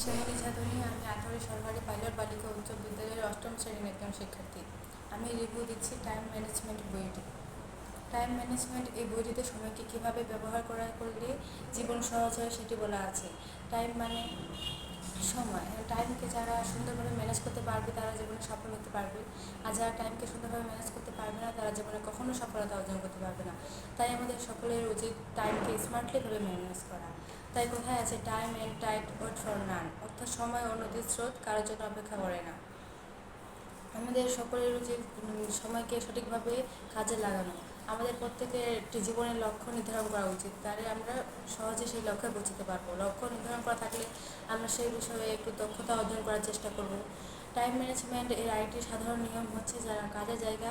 শ্রেণি ছাত্রী আমি আঠারো সরকারি পাইলট বালিকা উচ্চ বিদ্যালয়ের অষ্টম শ্রেণির একজন শিক্ষার্থী। আমি রিভিউ দিচ্ছি টাইম ম্যানেজমেন্ট বইটি। টাইম ম্যানেজমেন্ট এই বইটিতে সময়কে কীভাবে ব্যবহার করা করলে জীবন সহজ হয় সেটি বলা আছে। টাইম মানে সময়। টাইমকে যারা সুন্দরভাবে ম্যানেজ করতে পারবে, তারা জীবনে সফল হতে পারবে। আর যারা টাইমকে সুন্দরভাবে ম্যানেজ করতে পারবে না, তারা জীবনে কখনো সফলতা অর্জন করতে পারবে না। তাই আমাদের সকলের উচিত টাইমকে স্মার্টলিভাবে ম্যানেজ করা। তাই কোথায় আছে time and tide wait for none অর্থাৎ সময় ও নদীর স্রোত কারোর জন্য অপেক্ষা করে না। আমাদের সকলের উচিত সময়কে সঠিকভাবে কাজে লাগানো। আমাদের প্রত্যেকের একটি জীবনের লক্ষ্য নির্ধারণ করা উচিত। তাহলে আমরা সহজে সেই লক্ষ্যে পৌঁছতে পারব। লক্ষ্য নির্ধারণ করা থাকলে আমরা সেই বিষয়ে একটু দক্ষতা অর্জন করার চেষ্টা করব। টাইম ম্যানেজমেন্ট এর আরেকটি সাধারণ নিয়ম হচ্ছে যারা কাজের জায়গা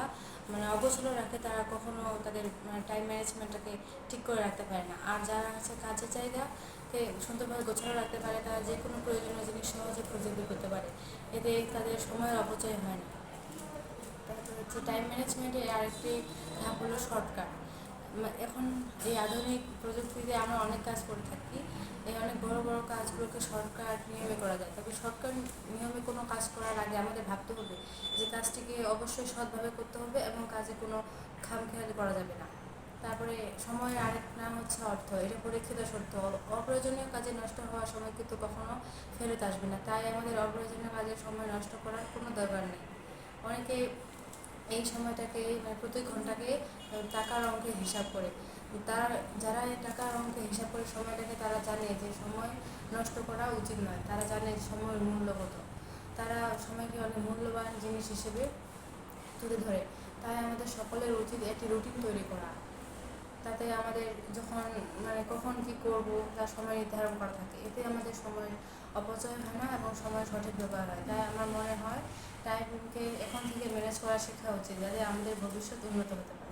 মানে অগোছলো রাখে তারা কখনো তাদের মানে টাইম ম্যানেজমেন্টটাকে ঠিক করে রাখতে পারে না। আর যারা হচ্ছে কাজের জায়গাকে সুন্দরভাবে গোছানো রাখতে পারে, তারা যে কোনো প্রয়োজনীয় জিনিস সহজে খুঁজে বের করতে পারে। এতে তাদের সময়ের অপচয় হয় না। হচ্ছে টাইম ম্যানেজমেন্টের আরেকটি ধাপ হলো শর্টকাট এখন এই আধুনিক প্রযুক্তিতে আমরা অনেক কাজ করে থাকি। এই অনেক বড় বড় কাজগুলোকে শর্টকাট নিয়মে করা যায়। তবে শর্টকাট নিয়মে কোনো কাজ করার আগে আমাদের ভাবতে হবে যে কাজটিকে অবশ্যই সৎভাবে করতে হবে এবং কাজে কোনো খামখেয়ালি করা যাবে না। তারপরে সময়ের আরেক নাম হচ্ছে অর্থ। এটা পরীক্ষিত সত্য অপ্রয়োজনীয় কাজে নষ্ট হওয়ার সময় কিন্তু কখনো ফেরত আসবে না। তাই আমাদের অপ্রয়োজনীয় কাজে সময় নষ্ট করার কোনো দরকার নেই। অনেকে এই সময়টাকে মানে প্রতি ঘন্টাকে টাকার অঙ্কে হিসাব করে। তার, যারা এই টাকার অঙ্কে হিসাব করে সময়টাকে, তারা জানে যে সময় নষ্ট করা উচিত নয়। তারা জানে সময়ের মূল্য কত। তারা সময়কে অনেক মূল্যবান জিনিস হিসেবে তুলে ধরে। তাই আমাদের সকলের উচিত একটি রুটিন তৈরি করা। তাতে আমাদের যখন মানে কখন কি করব, তার সময় নির্ধারণ করা থাকে। এতে আমাদের সময় অপচয় হয় না এবং সময় সঠিক ব্যবহার হয় তাই আমার মনে হয় টাইমকে এখন থেকে ম্যানেজ করা শেখা উচিত, যাতে আমাদের ভবিষ্যৎ উন্নত হতে পারে।